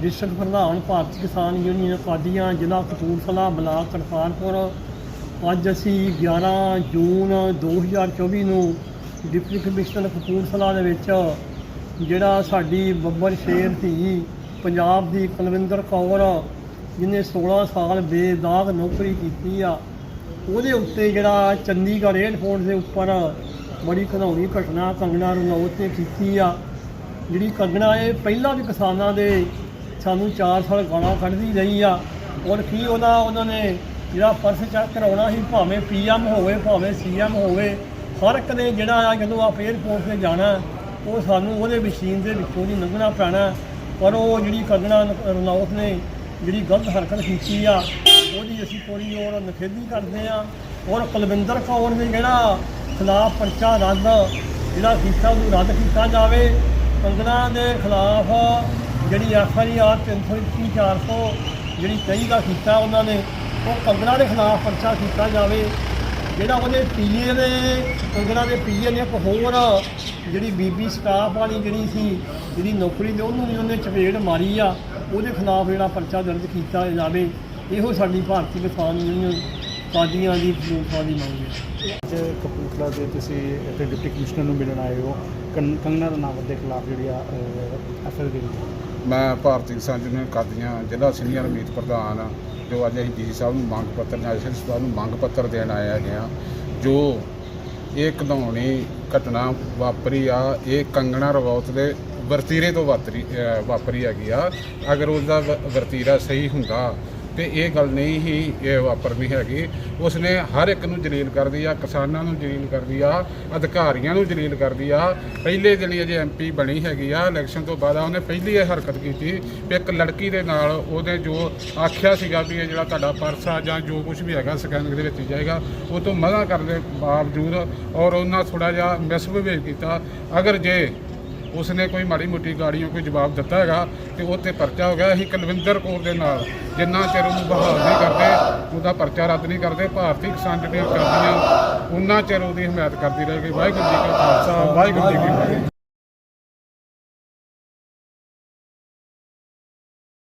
District ਪ੍ਰਧਾਨ ਭਾਰਤੀ ਕਿਸਾਨ union ਕਾਦੀਆਂ ਜ਼ਿਲ੍ਹਾ ਕਪੂਰਥਲਾ, ਬਲਾਕ ਕਰਤਾਰਪੁਰ ਅੱਜ ਅਸੀਂ 11 ਜੂਨ 2024 ਨੂੰ ਡਿਪਟੀ ਕਮਿਸ਼ਨਰ ਕਪੂਰਥਲਾ ਦੇ ਵਿੱਚ ਜਿਹੜਾ ਸਾਡੀ ਬੱਬਰ ਸ਼ੇਰ ਧੀ ਪੰਜਾਬ ਦੀ ਕੁਲਵਿੰਦਰ ਕੌਰ, ਜਿਹਨੇ 16 ਸਾਲ ਬੇਦਾਗ ਨੌਕਰੀ ਕੀਤੀ ਆ, ਉਹਦੇ ਉੱਤੇ ਜਿਹੜਾ ਚੰਡੀਗੜ੍ਹ ਏਅਰਪੋਰਟ ਦੇ ਉੱਪਰ ਬੜੀ ਘਿਨਾਉਣੀ ਘਟਨਾ ਕੰਗਣਾ ਰਣੌਤ ਨੇ ਕੀਤੀ ਆ। ਜਿਹੜੀ ਕੰਗਣਾ ਇਹ ਪਹਿਲਾਂ ਵੀ ਕਿਸਾਨਾਂ ਦੇ ਸਾਨੂੰ 4 ਸਾਲ ਗਾਲਾਂ ਕੱਢਦੀ ਰਹੀ ਆ। ਔਰ ਕੀ ਉਹਦਾ, ਉਹਨਾਂ ਨੇ ਜਿਹੜਾ ਪਰਸ ਚੈੱਕ ਕਰਾਉਣਾ ਸੀ, ਭਾਵੇਂ ਪੀਐਮ ਹੋਵੇ, ਭਾਵੇਂ ਸੀਐਮ ਹੋਵੇ, ਹਰ ਇੱਕ ਨੇ ਜਿਹੜਾ ਆ ਜਦੋਂ ਆਪ ਏਅਰਪੋਰਟ ਤੇ ਜਾਣਾ, ਉਹ ਸਾਨੂੰ ਉਹਦੇ ਮਸ਼ੀਨ ਦੇ ਵਿੱਚੋਂ ਦੀ ਲੰਘਣਾ ਪੈਣਾ। ਪਰ ਉਹ ਜਿਹੜੀ ਕੰਗਣਾ ਰਣੌਤ ਨੇ ਜਿਹੜੀ ਗਲਤ ਹਰਕਤ ਕੀਤੀ ਆ, ਉਹਦੀ ਅਸੀਂ ਪੂਰੀ ਔਰ ਨਖੇਦੀ ਕਰਦੇ ਆ। ਔਰ ਕੁਲਵਿੰਦਰ ਕੌਰ ਨੇ ਜਿਹੜਾ ਖਿਲਾਫ ਪਰਚਾ ਰੱਦ, ਜਿਹੜਾ ਕੀਤਾ, ਉਹਨੂੰ ਰੱਦ ਕੀਤਾ ਜਾਵੇ। ਕੰਗਣਾ ਦੇ ਖਿਲਾਫ ਜਿਹੜੀ ਐਫ ਆਈ ਆਰ 321 400 ਜਿਹੜੀ ਕਈ ਦਾ ਕੀਤਾ ਉਹਨਾਂ ਨੇ, ਉਹ ਕੰਗਣਾ ਦੇ ਖਿਲਾਫ ਪਰਚਾ ਕੀਤਾ ਜਾਵੇ। ਜਿਹੜਾ ਉਹਦੇ ਪੀਏ ਦੇ ਕੰਗਣਾ ਦੇ ਪੀਏ ਨੇ, ਇੱਕ ਹੋਰ ਜਿਹੜੀ ਬੀਬੀ ਸਟਾਫ ਵਾਲੀ ਜਿਹੜੀ ਸੀ, ਜਿਹੜੀ ਨੌਕਰੀ ਤੇ ਉਹਨੂੰ ਵੀ ਉਹਨੇ ਚਪੇੜ ਮਾਰੀ ਆ, ਉਹਦੇ ਖਿਲਾਫ ਜਿਹੜਾ ਪਰਚਾ ਦਰਜ ਕੀਤਾ ਜਾਵੇ। ਇਹੋ ਸਾਡੀ ਭਾਰਤੀ ਕਿਸਾਨ ਯੂਨੀਅਨ ਕਾਦੀਆਂ ਦੀ ਫਰੂਟਾਂ ਦੀ ਮੰਗ ਹੈ ਅੱਜ ਕਪੂਰਥਲਾ ਦੇ ਤੁਸੀਂ ਇੱਥੇ ਡਿਪਟੀ ਕਮਿਸ਼ਨਰ ਨੂੰ ਮਿਲਣ ਆਏ ਹੋ। ਕੰ- ਕੰਗਨਾ ਰਣਾਵਤ ਦੇ ਖਿਲਾਫ ਜਿਹੜੀ ਆ ਐਫਆਈਆਰ ਦੀ ਮੈਂ ਭਾਰਤੀ ਕਿਸਾਨ ਯੂਨੀਅਨ ਕਾਦੀਆਂ ਜ਼ਿਲ੍ਹਾ ਸੀਨੀਅਰ ਮੀਤ ਪ੍ਰਧਾਨ ਹਾਂ, ਜੋ ਅੱਜ ਅਸੀਂ ਡੀਸੀ ਸਾਹਿਬ ਨੂੰ ਮੰਗ ਪੱਤਰ ਨੈਸ਼ਨਲ ਸਾਹਿਬ ਨੂੰ ਮੰਗ ਪੱਤਰ ਦੇਣ ਆਏ ਹੈਗੇ ਆ ਜੋ ਇਹ ਘਿਨਾਉਣੀ ਘਟਨਾ ਵਾਪਰੀ ਆ ਇਹ ਕੰਗਣਾ ਰਵੌਤ ਦੇ ਵਰਤੀਰੇ ਤੋਂ ਵਾਪਰੀ ਅਹ ਵਾਪਰੀ ਹੈਗੀ ਆ। ਅਗਰ ਉਹਦਾ ਵ- ਵਰਤੀਰਾ ਸਹੀ ਹੁੰਦਾ ਤੇ ਇਹ ਗੱਲ ਨਹੀਂ ਹੀ ਇਹ ਵਾਪਰਨੀ ਹੈਗੀ। ਉਸਨੇ ਹਰ ਇੱਕ ਨੂੰ ਜਲੀਲ ਕਰਦੀ ਆ ਕਿਸਾਨਾਂ ਨੂੰ ਜਲੀਲ ਕਰਦੀ ਆ ਅਧਿਕਾਰੀਆਂ ਨੂੰ ਜਲੀਲ ਕਰਦੀ ਆ ਪਹਿਲੇ ਦਿਨ ਹੀ ਅਜੇ ਐਮਪੀ ਬਣੀ ਹੈਗੀ ਆ, ਇਲੈਕਸ਼ਨ ਤੋਂ ਬਾਅਦ ਉਹਨੇ ਪਹਿਲੀ ਇਹ ਹਰਕਤ ਕੀਤੀ ਵੀ ਇੱਕ ਲੜਕੀ ਦੇ ਨਾਲ ਉਹਦੇ ਜੋ ਆਖਿਆ ਸੀਗਾ ਵੀ ਇਹ ਜਿਹੜਾ ਤੁਹਾਡਾ ਪਰਸ ਆ ਜਾਂ ਜੋ ਕੁਝ ਵੀ ਹੈਗਾ ਸਕੈਨਿੰਗ ਦੇ ਵਿੱਚ ਜਾਏਗਾ, ਉਹ ਤੋਂ ਮਨਾ ਕਰਨ ਦੇ ਬਾਵਜੂਦ ਔਰ ਉਹਨਾਂ ਥੋੜਾ ਜਿਹਾ ਮਿਸਬਿਹੇਵ ਕੀਤਾ। ਅਗਰ ਜੇ ਉਸ ਨੇ ਕੋਈ ਮਾੜੀ ਮੋਟੀ ਗਾੜੀਆਂ ਕੋਈ ਜਵਾਬ ਦਿੱਤਾ ਹੈਗਾ ਤੇ ਉਹ ਤੇ ਪਰਚਾ ਹੋ ਗਿਆ ਅਸੀਂ ਕੁਲਵਿੰਦਰ ਕੌਰ ਦੇ ਨਾਲ। ਜਿੰਨਾ ਚਿਰ ਉਹਨੂੰ ਬਹਾਲ ਨਹੀਂ ਕਰਦੇ, ਉਹਦਾ ਪਰਚਾ ਰੱਦ ਨਹੀਂ ਕਰਦੇ, ਭਾਰਤੀ ਕਿਸਾਨ ਯੂਨੀਅਨ ਕਰਦੀਆਂ ਉਹਨਾਂ ਚਿਰ ਉਹਦੀ ਹਮਾਇਤ ਕਰਦੀ ਰਹੇਗੀ। ਵਾਹਿਗੁਰੂ ਜੀ ਕਾ ਖਾਲਸਾ, ਵਾਹਿਗੁਰੂ ਜੀ ਕੀ ਫਤਿਹ।